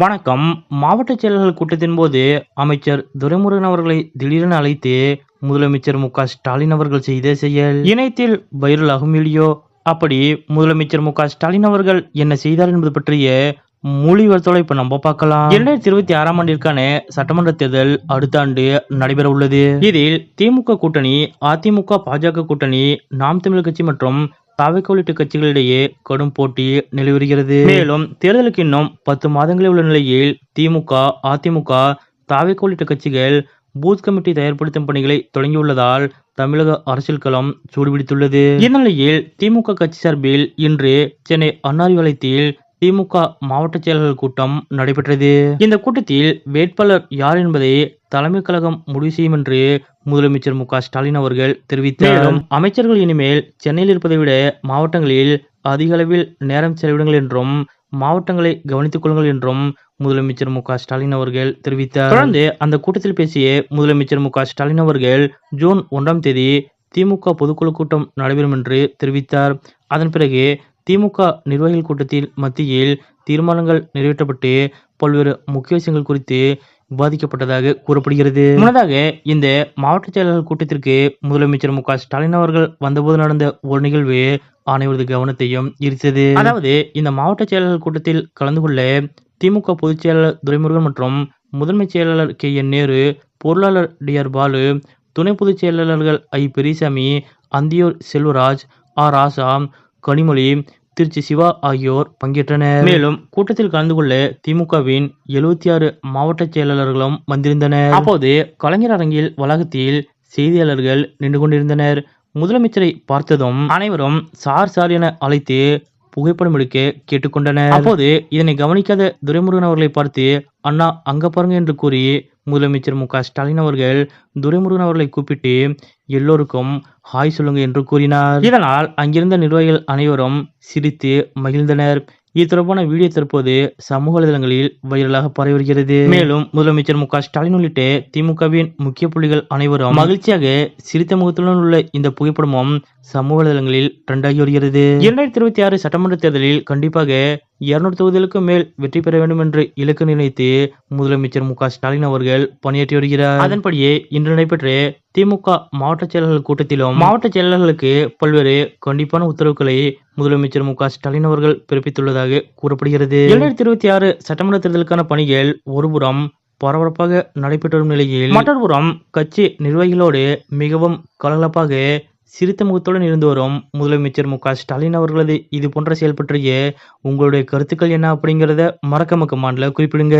வணக்கம். மாவட்ட செயலர்கள் கூட்டத்தின் போது அமைச்சர் துரைமுருகன் அவர்களை திடீரென அழைத்து முதலமைச்சர் மு ஸ்டாலின் அவர்கள் செய்த செயல். இணையத்தில் வைரலாகும் இல்லையோ அப்படி முதலமைச்சர் மு ஸ்டாலின் அவர்கள் என்ன செய்தார் என்பது பற்றிய மொழி வருத்தோட இப்ப நம்ம பார்க்கலாம். இரண்டாயிரத்தி இருபத்தி ஆறாம் ஆண்டிற்கான சட்டமன்ற தேர்தல் அடுத்த ஆண்டு நடைபெற உள்ளது. இதில் திமுக கூட்டணி அதிமுக பாஜக கூட்டணி நாம் தமிழ் கட்சி மற்றும் தாவேக உள்ளிட்ட கட்சிகளிடையே கடும் போட்டி நிலவுகிறது. மேலும் தேர்தலுக்கு இன்னும் பத்து மாதங்களில் உள்ள நிலையில் திமுக அதிமுக தாவேக உள்ளிட்ட கட்சிகள் பூத் கமிட்டி தயார்படுத்தும் பணிகளை தொடங்கியுள்ளதால் தமிழக அரசியல் களம் சூடுபிடித்துள்ளது. இந்நிலையில் திமுக கட்சி சார்பில் இன்று சென்னை அன்னாரிவளையத்தில் திமுக மாவட்ட செயலர்கள் கூட்டம் நடைபெற்றது. இந்த கூட்டத்தில் வேட்பாளர் யார் என்பதை தலைமை கழகம் முடிவு செய்யும் என்று முதலமைச்சர் மு ஸ்டாலின் அவர்கள் தெரிவித்தார். மேலும் அமைச்சர்கள் இனிமேல் சென்னையில் இருப்பதை விட மாவட்டங்களில் அதிக அளவில் நேரம் செலவிடுங்கள் என்றும் மாவட்டங்களை கவனித்துக் கொள்ளுங்கள் என்றும் முதலமைச்சர் மு ஸ்டாலின் அவர்கள் தெரிவித்தார். தொடர்ந்து அந்த கூட்டத்தில் பேசிய முதலமைச்சர் மு ஸ்டாலின் அவர்கள் ஜூன் ஒன்றாம் தேதி திமுக பொதுக்குழு கூட்டம் நடைபெறும் என்று தெரிவித்தார். அதன் பிறகு திமுக நிர்வாகிகள் கூட்டத்தில் மத்தியில் தீர்மானங்கள் நிறைவேற்றப்பட்டு பல்வேறு முக்கிய விஷயங்கள் குறித்து பாதிக்கப்பட்டதாக கூறப்படுகிறது. முன்னதாக இந்த மாவட்ட செயலாளர் கூட்டத்திற்கு முதலமைச்சர் மு ஸ்டாலின் அவர்கள் வந்தபோது நடந்த ஒரு நிகழ்வு அனைவரது கவனத்தையும் ஈர்த்தது. அதாவது இந்த மாவட்ட செயலாளர் கூட்டத்தில் கலந்து கொள்ள திமுக பொதுச் செயலாளர் துரைமுருகன் மற்றும் முதன்மை செயலாளர் கே. என். நேரு பொருளாளர் டி. ஆர். பாலு துணை பொதுச் செயலாளர்கள் ஐ. பெரியசாமி அந்தியூர் செல்வராஜ் ஆர். ஆசாம் கனிமொழி திருச்சி சிவா ஆகியோர் பங்கேற்றனர். மேலும் கூட்டத்தில் கலந்து கொள்ள திமுகவின் எழுபத்தி ஆறு மாவட்ட செயலாளர்களும் வந்திருந்தனர். அப்போது கலைஞர் அரங்கில் வளாகத்தில் செய்தியாளர்கள் நின்று கொண்டிருந்தனர். முதலமைச்சரை பார்த்ததும் அனைவரும் சார் சார் என அழைத்து புகைப்படம் எடுக்க கேட்டுக்கொண்டனர். அப்போது இதனை கவனிக்காத துரைமுருகன் அவர்களை பார்த்து அண்ணா அங்க பாருங்க என்று கூறி முதலமைச்சர் மு. ஸ்டாலின் அவர்கள் துரைமுருகன் அவர்களை கூப்பிட்டு எல்லோருக்கும் ஹாய் சொல்லுங்க என்று கூறினார். இதனால் அங்கிருந்த நிர்வாகிகள் அனைவரும் சிரித்து மகிழ்ந்தனர். இது தொடர்பான வீடியோ தற்போது சமூக வலைதளங்களில் வைரலாக பரவி வருகிறது மேலும் முதலமைச்சர் மு க ஸ்டாலின் உள்ளிட்ட திமுகவின் முக்கிய புள்ளிகள் அனைவரும் மகிழ்ச்சியாக சிரித்த முகத்துடன் உள்ள இந்த புகைப்படமும் சமூக வலைதளங்களில் ட்ரெண்டாகி வருகிறது. இரண்டாயிரத்தி இருபத்தி ஆறு சட்டமன்ற தேர்தலில் கண்டிப்பாக இருநூறு தொகுதிகளுக்கு மேல் வெற்றி பெற வேண்டும் என்று இலக்கு நிர்ணயித்து முதலமைச்சர் மு ஸ்டாலின் அவர்கள் பணியாற்றி வருகிறார். அதன்படியே இன்று நடைபெற்ற திமுக மாவட்ட செயலாளர்கள் கூட்டத்திலும் மாவட்ட செயலாளர்களுக்கு பல்வேறு கண்டிப்பான உத்தரவுகளை முதலமைச்சர் மு ஸ்டாலின் அவர்கள் பிறப்பித்துள்ளதாக கூறப்படுகிறது. இரண்டாயிரத்தி இருபத்தி ஆறு சட்டமன்ற தேர்தலுக்கான பணிகள் ஒருபுறம் பரபரப்பாக நடைபெற்று வரும் நிலையில் மற்றொரு புறம் கட்சி நிர்வாகிகளோடு மிகவும் கலகலப்பாக சிரித்த முகத்துடன் இருந்து வரும் முதலமைச்சர் மு க ஸ்டாலின் அவர்களது இது போன்ற செயல் பற்றிய உங்களுடைய கருத்துக்கள் என்ன அப்படிங்கிறத மறக்க மக்கமாண்டில் குறிப்பிடுங்க.